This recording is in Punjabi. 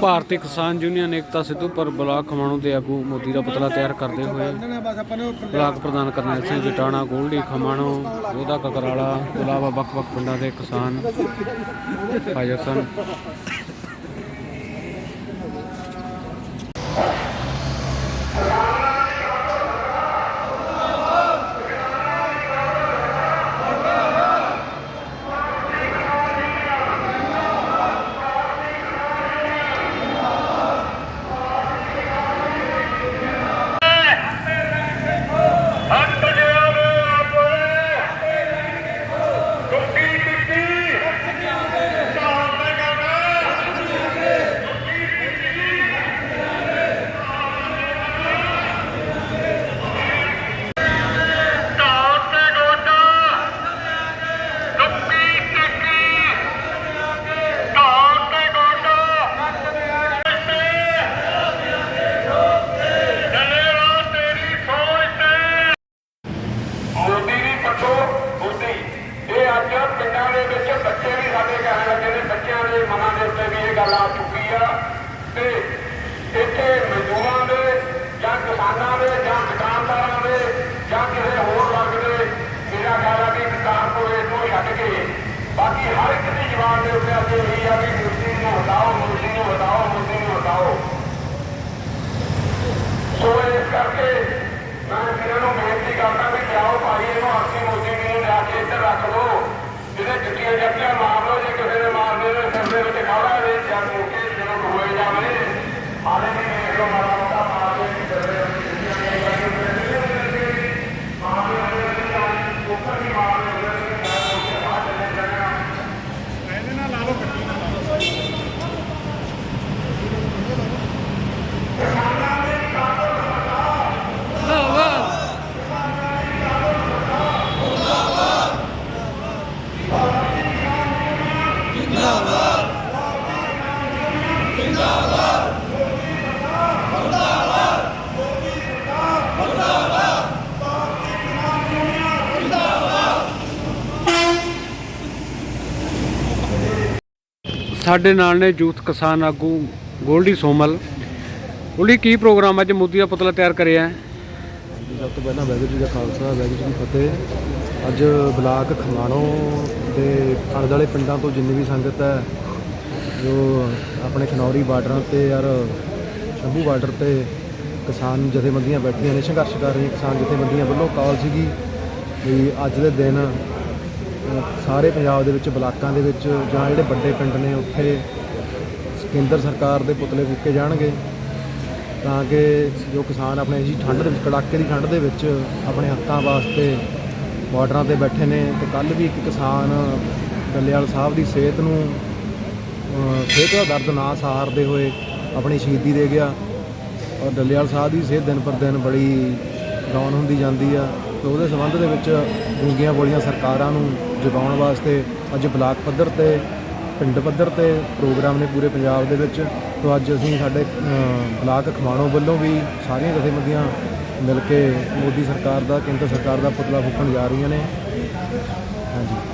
ਭਾਰਤੀ ਕਿਸਾਨ ਯੂਨੀਅਨ ਏਕਤਾ ਸਿੱਧੂਪੁਰ ਬਲਾਕ ਖਮਾਣੋਂ ਦੇ ਆਗੂ ਮੋਦੀ ਦਾ ਪੁਤਲਾ ਤਿਆਰ ਕਰਦੇ ਹੋਏ ਬਲਾਕ ਪ੍ਰਧਾਨ ਕਰਨੈਲ ਸਿੰਘ ਜਟਾਣਾ, ਗੋਲਡੀ ਖਮਾਣੋਂ ਯੋਧਾ ਕਕਰਾਲਾ ਤੋਂ ਇਲਾਵਾ ਵੱਖ-ਵੱਖ ਪਿੰਡਾਂ ਦੇ ਕਿਸਾਨ ਹਾਜ਼ਰ ਸਨ। ਅੱਜ ਪਿੰਡਾਂ ਦੇ ਵਿੱਚ ਬੱਚੇ ਵੀ ਸਾਡੇ ਕਹਿਣ ਲੱਗੇ ਨੇ, ਬੱਚਿਆਂ ਦੇ ਮਨਾਂ ਦੇ ਉੱਤੇ ਵੀ ਇਹ ਗੱਲ ਆ ਚੁੱਕੀ ਆ ਤੇ ਇੱਥੇ ਮਜ਼ਦੂਰਾਂ ਦੇ ਜਾਂ ਕਿਸਾਨਾਂ ਦੇ ਜਾਂ ਦੁਕਾਨਦਾਰਾਂ ਦੇ ਜਾਂ ਕਿਸੇ ਹੋਰ ਵਰਗ ਦੇ ਮੇਰਾ ਖਿਆਲ ਆ ਵੀ ਕਾਰਪੋਰੇਟ ਨੂੰ ਛੱਡ ਕੇ ਬਾਕੀ ਹਰ ਇੱਕ ਦੀ ਜ਼ਬਾਨ ਦੇ ਉੱਤੇ ਅਸੀਂ ਇਹੀ ਆ ਵੀ ਮੋਦੀ ਨੂੰ ਹਟਾਓ ਮੋਦੀ ਨੂੰ ਹਟਾਓ ਮੋਦੀ ਨੂੰ ਹਟਾਓ ਸੋ ਇਸ ਕਰਕੇ ਮੈਂ ਵੀਰਾਂ ਨੂੰ ਬੇਨਤੀ ਕਰਦਾ ਵੀ ਜਾਓ ਭਾਈ ਇਹਨੂੰ ਆਪਣੀ ਮੋਦੀ ਜੀ ਨੂੰ ਲਿਆ ਕੇ ਇੱਧਰ ਰੱਖ ਲਓ ਜਿਹਦੇ ਜੁੱਤੀਆਂ ਜੱਟੀਆਂ ਮਾਰ ਲਓ ਜੇ ਕਿਸੇ ਨੇ ਮਾਰਦੇ ਨੇ ਸਿਰ ਦੇ ਵਿੱਚ ਖੜਾ ਦੇ ਜਾਂ ਮੋਕੇ ਜਦੋਂ ਹੋਏ ਜਾਵੇ ਹਾਲੇ ਵੀ ਦੇਖ ਲਓ ਮਾਰਾ ਮੋਟਾ ਮਾਰ ਦੇ ਵੀ ਸਿਰ ਦੇ ਵਿੱਚ ਜੁੱਤੀਆਂ ਨਹੀਂ ਲੱਗੀਆਂ ਮਾਰ ਦੇ ਉੱਪਰ ਵੀ ਮਾਰ ਦੇ ਮੈਂ ਮੋਕੇ ਬਾਹਰ ਚੱਲੇ ਜਾਣਾ ਸਾਡੇ ਨਾਲ ਨੇ ਯੂਥ ਕਿਸਾਨ ਆਗੂ ਗੋਲਡੀ ਸੋਮਲ। ਗੋਲਡੀ, ਕੀ ਪ੍ਰੋਗਰਾਮ ਅੱਜ ਮੋਦੀ ਦਾ ਪੁਤਲਾ ਤਿਆਰ ਕਰਿਆ? ਹੈ ਸਭ ਤੋਂ ਪਹਿਲਾਂ ਵੈਗੂ ਜੀ ਦਾ ਖਾਲਸਾ ਵੈਗੂ ਜੀ ਕੀ ਫਤਿਹ। ਅੱਜ ਬਲਾਕ ਖਮਾਣੋ ਦੇ ਆਲੇ ਦੁਆਲੇ ਪਿੰਡਾਂ ਤੋਂ ਜਿੰਨੀ ਵੀ ਸੰਗਤ ਹੈ, ਜੋ ਆਪਣੇ ਖਨੌਰੀ ਬਾਰਡਰਾਂ ਤੇ ਯਾਰ ਸ਼ੰਭੂ ਬਾਰਡਰ ਤੇ ਕਿਸਾਨ ਜਥੇਬੰਦੀਆਂ ਬੈਠੀਆਂ ਨੇ, ਸੰਘਰਸ਼ ਕਰ ਰਹੀਆਂ ਕਿਸਾਨ ਜਥੇਬੰਦੀਆਂ ਵੱਲੋਂ ਕਾਲ ਸੀਗੀ ਵੀ ਅੱਜ ਦੇ ਦਿਨ ਸਾਰੇ ਪੰਜਾਬ ਦੇ ਵਿੱਚ ਬਲਾਕਾਂ ਦੇ ਵਿੱਚ ਜਾਂ ਜਿਹੜੇ ਵੱਡੇ ਪਿੰਡ ਨੇ ਉੱਥੇ ਕੇਂਦਰ ਸਰਕਾਰ ਦੇ ਪੁਤਲੇ ਫੂਕੇ ਜਾਣਗੇ। ਤਾਂ ਕਿ ਜੋ ਕਿਸਾਨ ਆਪਣੇ ਜੀ ਠੰਡ ਦੇ ਵਿੱਚ, ਕੜਾਕੇ ਦੀ ਠੰਡ ਦੇ ਵਿੱਚ ਆਪਣੇ ਹੱਕਾਂ ਵਾਸਤੇ ਬਾਰਡਰਾਂ ਤੇ ਬੈਠੇ ਨੇ ਤੇ ਕੱਲ ਵੀ ਇੱਕ ਕਿਸਾਨ ਡੱਲੇਵਾਲ ਸਾਹਿਬ ਦੀ ਸਿਹਤ ਨੂੰ ਸਿਹਤ ਦਾ ਦਰਦ ਨਾ ਸਹਾਰਦੇ ਹੋਏ ਆਪਣੀ ਸ਼ਹੀਦੀ ਦੇ ਗਿਆ। ਔਰ ਡੱਲੇਵਾਲ ਸਾਹਿਬ ਦੀ ਸਿਹਤ ਦਿਨ ਪਰ ਦਿਨ ਬੜੀ ਡਾਊਨ ਹੁੰਦੀ ਜਾਂਦੀ ਆ ਤੇ ਉਹਦੇ ਸੰਬੰਧ ਦੇ ਵਿੱਚ ਗੂੰਗੀਆਂ ਬੋਲੀਆਂ ਸਰਕਾਰਾਂ ਨੂੰ ਜਗਾਉਣ ਵਾਸਤੇ ਅੱਜ ਬਲਾਕ ਪੱਧਰ ਤੇ, ਪਿੰਡ ਪੱਧਰ ਤੇ ਪ੍ਰੋਗਰਾਮ ਨੇ ਪੂਰੇ ਪੰਜਾਬ ਦੇ ਵਿੱਚ। ਤੋਂ ਅੱਜ ਅਸੀਂ ਸਾਡੇ ਬਲਾਕ ਖਮਾਣੋ ਵੱਲੋਂ ਵੀ ਸਾਰੀਆਂ ਜਥੇਬੰਦੀਆਂ ਮਿਲ ਕੇ ਮੋਦੀ ਸਰਕਾਰ ਦਾ, ਕੇਂਦਰ ਸਰਕਾਰ ਦਾ ਪੁਤਲਾ ਫੂਕਣ ਜਾ ਰਹੀਆਂ ਨੇ। ਹਾਂਜੀ।